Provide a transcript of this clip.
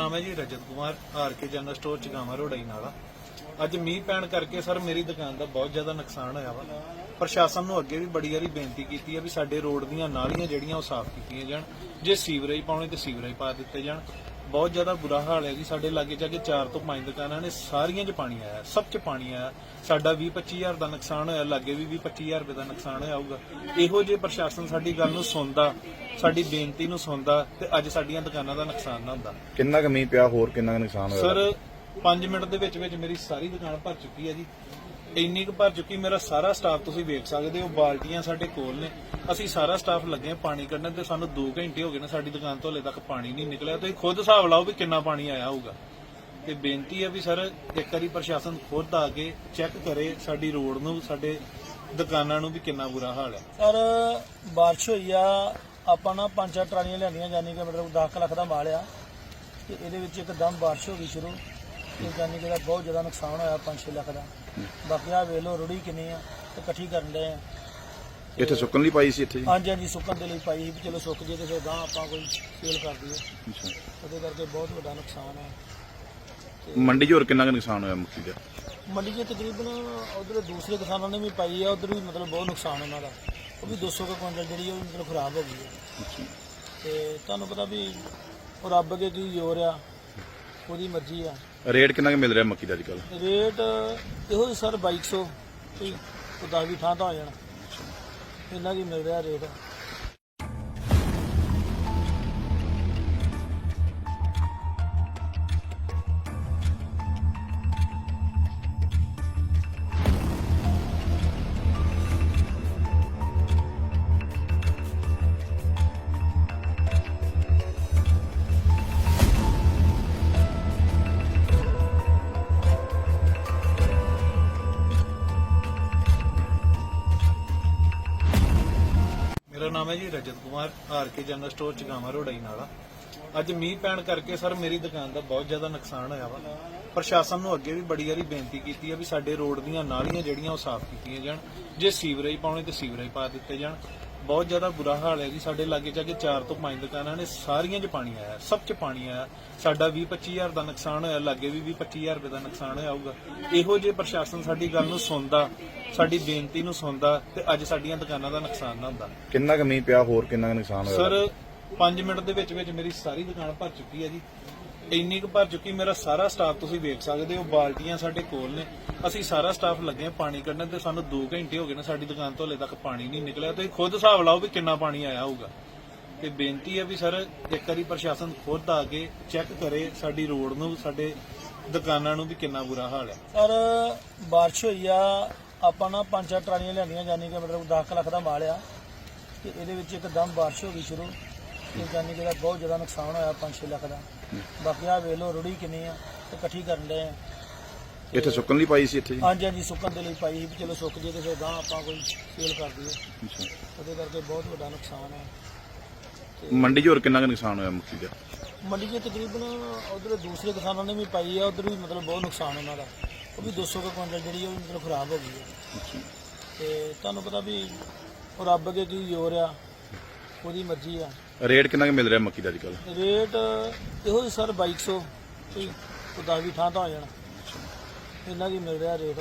ਨਾਮ ਹੈ ਜੀ Rajat Kumar R K general store ਚਗਾਵਾ ਰੋਡਾਈ ਨਾਲਾ ਅੱਜ ਮੀਂਹ ਪੈਣ ਕਰਕੇ ਸਰ ਮੇਰੀ ਦੁਕਾਨ ਦਾ ਬਹੁਤ ਜ਼ਿਆਦਾ ਨੁਕਸਾਨ ਹੋਇਆ ਵਾ। ਪ੍ਰਸ਼ਾਸਨ ਨੂੰ ਅੱਗੇ ਵੀ ਬੜੀ ਵਾਰੀ ਬੇਨਤੀ ਕੀਤੀ ਹੈ ਵੀ ਸਾਡੇ ਰੋਡ ਦੀਆਂ ਨਾਲੀਆਂ ਜਿਹੜੀਆਂ ਉਹ ਸਾਫ਼ ਕੀਤੀਆਂ ਜਾਣ। ਜੇ ਸੀਵਰੇਜ ਪਾਉਣੇ ਤੇ ਸੀਵਰੇਜ ਪਾ ਦਿੱਤੇ ਜਾਣ। ਬਹੁਤ ਜ਼ਿਆਦਾ ਬੁਰਾ ਹਾਲ ਹੈ ਜੀ। ਸਾਡੇ ਲਾਗੇ ਜਾ ਕੇ 4 ਤੋਂ 5 ਦੁਕਾਨਾਂ ਨੇ ਸਾਰੀਆਂ 'ਚ ਪਾਣੀ ਆਇਆ ਸਭ 'ਚ ਪਾਣੀ ਆਇਆ। ਸਾਡਾ 20 25000 ਦਾ ਨੁਕਸਾਨ ਹੋਇਆ ਲਾਗੇ ਵੀ 20 25000 ਰੁਪਏ ਦਾ ਨੁਕਸਾਨ ਹੋਇਆ ਹੋਊਗਾ। ਇਹੋ ਜੇ ਪ੍ਰਸ਼ਾਸਨ ਸਾਡੀ ਗੱਲ ਨੂੰ ਸੁਣਦਾ ਸਾਡੀ ਬੇਨਤੀ ਨੂੰ ਸੁਣਦਾ ਤੇ ਅੱਜ ਸਾਡੀਆਂ ਦੁਕਾਨਾਂ ਦਾ ਨੁਕਸਾਨ ਨਾ ਹੁੰਦਾ। ਕਿੰਨਾ ਕੁ ਮੀਂਹ ਪਿਆ ਹੋਰ ਕਿੰਨਾ ਕੁ ਨੁਕਸਾਨ ਹੋਇਆ? ਸਰ 5 ਮਿੰਟ ਦੇ ਵਿੱਚ ਵਿੱਚ ਮੇਰੀ ਸਾਰੀ ਦੁਕਾਨ ਭਰ ਚੁੱਕੀ ਹੈ ਜੀ। ਇੰਨੀ ਕੁ ਭਰ ਚੁੱਕੀ, ਮੇਰਾ ਸਾਰਾ ਸਟਾਫ ਤੁਸੀਂ ਵੇਖ ਸਕਦੇ ਹੋ, ਬਾਲਟੀਆਂ ਸਾਡੇ ਕੋਲ ਨੇ। ਅਸੀਂ ਸਾਰਾ ਸਟਾਫ ਲੱਗੇ ਹਾਂ ਪਾਣੀ ਕੱਢਣ ਤੇ ਸਾਨੂੰ 2 ਘੰਟੇ ਹੋ ਗਏ ਨੇ ਸਾਡੀ ਦੁਕਾਨ ਤੋਂ ਹਲੇ ਤੱਕ ਪਾਣੀ ਨਹੀਂ ਨਿਕਲਿਆ। ਤੁਸੀਂ ਖੁਦ ਹਿਸਾਬ ਲਾਓ ਵੀ ਕਿੰਨਾ ਪਾਣੀ ਆਇਆ ਹੋਊਗਾ। ਤੇ ਬੇਨਤੀ ਹੈ ਵੀ ਸਰ, ਇੱਕ ਵਾਰੀ ਪ੍ਰਸ਼ਾਸਨ ਖੁਦ ਆ ਕੇ ਚੈੱਕ ਕਰੇ ਸਾਡੀ ਰੋਡ ਨੂੰ, ਸਾਡੇ ਦੁਕਾਨਾਂ ਨੂੰ ਵੀ ਕਿੰਨਾ ਬੁਰਾ ਹਾਲ ਹੈ। ਸਰ, ਬਾਰਿਸ਼ ਹੋਈ ਆ, ਆਪਾਂ ਨਾ ਪੰਜ ਚਾਰ ਟਰਾਲੀਆਂ ਲਿਆਂਦੀਆਂ ਜਾਨੀ ਕਿ ਮਤਲਬ 10 ਲੱਖ ਦਾ ਮਾਲ ਆ। ਤੇ ਇਹਦੇ ਵਿੱਚ ਇੱਕਦਮ ਬਾਰਿਸ਼ ਹੋ ਗਈ ਸ਼ੁਰੂ। ਤੇ ਜਾਨੀ ਕਿ ਇਹਦਾ ਬਹੁਤ ਜ਼ਿਆਦਾ ਨੁਕਸਾਨ ਹੋਇਆ 5-6 ਲੱਖ ਦਾ। ਬਾਕੀ ਆ ਵੇਖ ਲਓ ਰੁੜੀ ਕਿੰਨੀ ਆ ਤੇ ਇਕੱਠੀ ਕਰਨ ਦੇ ਆ। ਇੱਥੇ ਸੁੱਕਣ ਲਈ ਪਾਈ ਸੀ ਇੱਥੇ ਜੀ? ਹਾਂਜੀ ਹਾਂਜੀ ਸੁੱਕਣ ਦੇ ਲਈ ਪਾਈ ਸੀ ਵੀ ਚਲੋ ਸੁੱਕ ਜੇ ਤੇ ਫਿਰ ਗਾਂ ਆਪਾਂ ਕੋਈ ਸੇਲ ਕਰ ਦਈਏ। ਅੱਛਾ। ਉਹਦੇ ਕਰਕੇ ਬਹੁਤ ਵੱਡਾ ਨੁਕਸਾਨ ਹੈ ਮੰਡੀ 'ਚ ਹੋਰ ਕਿੰਨਾ ਕੁ ਨੁਕਸਾਨ ਹੋਇਆ ਮੱਕੀ ਦਾ? ਮੰਡੀ 'ਚ ਤਕਰੀਬਨ ਉਧਰ ਦੂਸਰੇ ਕਿਸਾਨਾਂ ਨੇ ਵੀ ਪਾਈ ਆ ਉਧਰ ਵੀ ਮਤਲਬ ਬਹੁਤ ਨੁਕਸਾਨ ਉਹਨਾਂ ਦਾ। ਉਹ ਵੀ 200 ਕੁ ਕੁਇੰਟਲ ਜਿਹੜੀ ਉਹ ਮਤਲਬ ਖਰਾਬ ਹੋ ਗਈ ਹੈ ਤੇ ਤੁਹਾਨੂੰ ਪਤਾ ਵੀ ਉਹ ਰੱਬ ਅੱਗੇ ਕੀ ਜ਼ੋਰ ਆ ਉਹਦੀ ਮਰਜ਼ੀ ਆ। ਰੇਟ ਕਿੰਨਾ ਕੁ ਮਿਲ ਰਿਹਾ ਮੱਕੀ ਦਾ ਅੱਜ ਕੱਲ ਰੇਟ ਇਹੋ ਹੀ ਸਰ 2200 ਕੋਈ ਉਹਦਾ ਵੀ ਥਾਂ ਤਾਂ ਹੋ ਜਾਣਾ। ਇੰਨਾ ਕੀ ਮਿਲ ਰਿਹਾ ਰੇਟ। ਨਾਮ ਹੈ ਜੀ Rajat Kumar, R K general store ਚਗਾਵਾ ਰੋਡਾਈ ਨਾਲਾ। ਅੱਜ ਮੀਂਹ ਪੈਣ ਕਰਕੇ ਸਰ ਮੇਰੀ ਦੁਕਾਨ ਦਾ ਬਹੁਤ ਜ਼ਿਆਦਾ ਨੁਕਸਾਨ ਹੋਇਆ ਵਾ। ਪ੍ਰਸ਼ਾਸਨ ਨੂੰ ਅੱਗੇ ਵੀ ਬੜੀ ਵਾਰੀ ਬੇਨਤੀ ਕੀਤੀ ਹੈ ਵੀ ਸਾਡੇ ਰੋਡ ਦੀਆਂ ਨਾਲੀਆਂ ਜਿਹੜੀਆਂ ਉਹ ਸਾਫ਼ ਕੀਤੀਆਂ ਜਾਣ, ਜੇ ਸੀਵਰੇਜ ਪਾਉਣੇ ਤੇ ਸੀਵਰੇਜ ਪਾ ਦਿੱਤੇ ਜਾਣ। ਬਹੁਤ ਜ਼ਿਆਦਾ ਬੁਰਾ ਹਾਲ ਹੈ ਜੀ। ਸਾਡੇ ਲਾਗੇ ਜਾ ਕੇ 4 ਤੋਂ 5 ਦੁਕਾਨਾਂ ਨੇ ਸਾਰੀਆਂ 'ਚ ਪਾਣੀ ਆਇਆ ਸਭ 'ਚ ਪਾਣੀ ਆਇਆ। ਸਾਡਾ 20 25000 ਦਾ ਨੁਕਸਾਨ ਹੋਇਆ ਲਾਗੇ ਵੀ 20 25000 ਰੁਪਏ ਦਾ ਨੁਕਸਾਨ ਹੋਇਆ ਹੋਊਗਾ। ਇਹੋ ਜੇ ਪ੍ਰਸ਼ਾਸਨ ਸਾਡੀ ਗੱਲ ਨੂੰ ਸੁਣਦਾ ਸਾਡੀ ਬੇਨਤੀ ਨੂੰ ਸੁਣਦਾ ਤੇ ਅੱਜ ਸਾਡੀਆਂ ਦੁਕਾਨਾਂ ਦਾ ਨੁਕਸਾਨ ਨਾ ਹੁੰਦਾ। ਕਿੰਨਾ ਕੁ ਮੀਂਹ ਪਿਆ ਹੋਰ ਕਿੰਨਾ ਕੁ ਨੁਕਸਾਨ ਹੋਇਆ? ਸਰ 5 ਮਿੰਟ ਦੇ ਵਿੱਚ ਵਿੱਚ ਮੇਰੀ ਸਾਰੀ ਦੁਕਾਨ ਭਰ ਚੁੱਕੀ ਹੈ ਜੀ। ਇੰਨੀ ਕੁ ਭਰ ਚੁੱਕੀ, ਮੇਰਾ ਸਾਰਾ ਸਟਾਫ ਤੁਸੀਂ ਵੇਖ ਸਕਦੇ ਹੋ, ਬਾਲਟੀਆਂ ਸਾਡੇ ਕੋਲ ਨੇ। ਅਸੀਂ ਸਾਰਾ ਸਟਾਫ ਲੱਗੇ ਹਾਂ ਪਾਣੀ ਕੱਢਣ ਤੇ, ਸਾਨੂੰ 2 ਘੰਟੇ ਹੋ ਗਏ ਨੇ, ਸਾਡੀ ਦੁਕਾਨ ਤੋਂ ਹਲੇ ਤੱਕ ਪਾਣੀ ਨਹੀਂ ਨਿਕਲਿਆ। ਤੁਸੀਂ ਖੁਦ ਹਿਸਾਬ ਲਾਓ ਵੀ ਕਿੰਨਾ ਪਾਣੀ ਆਇਆ ਹੋਊਗਾ। ਤੇ ਬੇਨਤੀ ਹੈ ਵੀ ਸਰ, ਇੱਕ ਵਾਰੀ ਪ੍ਰਸ਼ਾਸਨ ਖੁਦ ਆ ਕੇ ਚੈੱਕ ਕਰੇ, ਸਾਡੀ ਰੋਡ ਨੂੰ, ਸਾਡੇ ਦੁਕਾਨਾਂ ਨੂੰ ਵੀ ਕਿੰਨਾ ਬੁਰਾ ਹਾਲ ਹੈ। ਸਰ, ਬਾਰਿਸ਼ ਹੋਈ ਆ, ਆਪਾਂ ਨਾ ਪੰਜ ਚਾਰ ਟਰਾਲੀਆਂ ਲਿਆਂਦੀਆਂ ਜਾਨੀ ਕਿ ਮਤਲਬ 10 ਲੱਖ ਦਾ ਮਾਲ ਆ। ਤੇ ਇਹਦੇ ਵਿੱਚ ਇੱਕਦਮ ਬਾਰਿਸ਼ ਹੋ ਗਈ ਸ਼ੁਰੂ। ਤੇ ਜਾਨੀ ਕਿ ਇਹਦਾ ਬਹੁਤ ਜ਼ਿਆਦਾ ਨੁਕਸਾਨ ਹੋਇਆ 5-6 ਲੱਖ ਦਾ। ਬਾਕੀ ਆ ਵੇਖ ਲਓ ਰੁੜੀ ਕਿੰਨੀ ਆ ਤੇ ਇਕੱਠੀ ਕਰਨ ਦੇ ਆ। ਇੱਥੇ ਸੁੱਕਣ ਲਈ ਪਾਈ ਸੀ ਇੱਥੇ ਜੀ? ਹਾਂਜੀ ਹਾਂਜੀ ਸੁੱਕਣ ਦੇ ਲਈ ਪਾਈ ਸੀ ਵੀ ਚਲੋ ਸੁੱਕ ਜੇ ਤੇ ਫਿਰ ਗਾਂ ਆਪਾਂ ਕੋਈ ਸੇਲ ਕਰ ਦਈਏ। ਅੱਛਾ। ਉਹਦੇ ਕਰਕੇ ਬਹੁਤ ਵੱਡਾ ਨੁਕਸਾਨ ਹੈ ਮੰਡੀ 'ਚ ਹੋਰ ਕਿੰਨਾ ਕੁ ਨੁਕਸਾਨ ਹੋਇਆ ਮੱਕੀ ਦਾ? ਮੰਡੀ 'ਚ ਤਕਰੀਬਨ ਉਧਰ ਦੂਸਰੇ ਕਿਸਾਨਾਂ ਨੇ ਵੀ ਪਾਈ ਆ ਉਧਰ ਵੀ ਮਤਲਬ ਬਹੁਤ ਨੁਕਸਾਨ ਉਹਨਾਂ ਦਾ। ਉਹ ਵੀ 200 ਕੁ ਕੁਇੰਟਲ ਜਿਹੜੀ ਉਹ ਮਤਲਬ ਖਰਾਬ ਹੋ ਗਈ ਹੈ ਤੇ ਤੁਹਾਨੂੰ ਪਤਾ ਵੀ ਉਹ ਰੱਬ ਅੱਗੇ ਕੀ ਜ਼ੋਰ ਆ ਉਹਦੀ ਮਰਜ਼ੀ ਆ। ਰੇਟ ਕਿੰਨਾ ਕੁ ਮਿਲ ਰਿਹਾ ਮੱਕੀ ਦਾ ਅੱਜ ਕੱਲ ਰੇਟ ਇਹੋ ਹੀ ਸਰ 2200 ਕੋਈ ਉਹਦਾ ਵੀ ਥਾਂ ਤਾਂ ਹੋ ਜਾਣਾ। ਇੰਨਾ ਕੀ ਮਿਲ ਰਿਹਾ ਰੇਟ।